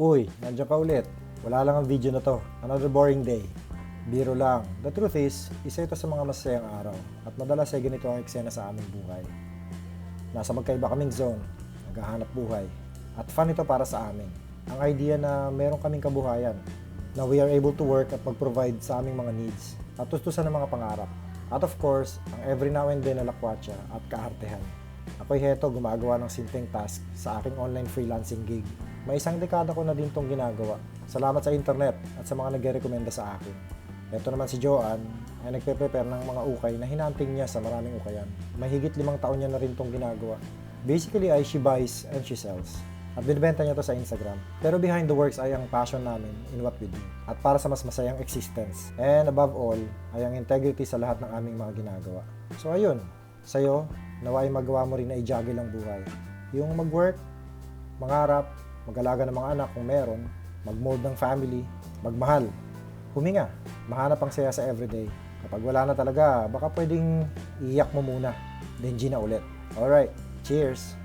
Uy, nandiyan ka ulit. Wala lang ang video na to. Another boring day. Biro lang. The truth is, isa ito sa mga masayang araw. At madalas ay ganito ang eksena sa aming buhay. Nasa magkaiba kaming zone, naghahanap buhay. At fun ito para sa amin. Ang idea na meron kaming kabuhayan, na we are able to work at mag-provide sa aming mga needs, at tustusan ng mga pangarap. At of course, ang every now and then na lakwatsa at kaartehan. Ako'y heto gumagawa ng simpleng task sa aking online freelancing gig. May isang dekada ko na din tong ginagawa. Salamat sa internet at sa mga nagre-recommenda sa akin. Ito naman si Joanne ay nagpe-prepare ng mga ukay na hinanting niya sa maraming ukayan. Mahigit limang taon niya na rin tong ginagawa. Basically ay she buys and she sells. At binibenta niya to sa Instagram. Pero behind the works ay ang passion namin in what we do. At para sa mas masayang existence. And above all, ay ang integrity sa lahat ng aming mga ginagawa. So ayun, sa'yo, nawa ay magawa mo rin na i-juggle ang buhay. Yung mag-work, mangarap, mag-alaga ng mga anak kung meron, mag-mold ng family, magmahal, huminga, mahanap ang saya sa everyday. Kapag wala na talaga, baka pwedeng iyak mo muna, then G na ulit. Alright, cheers!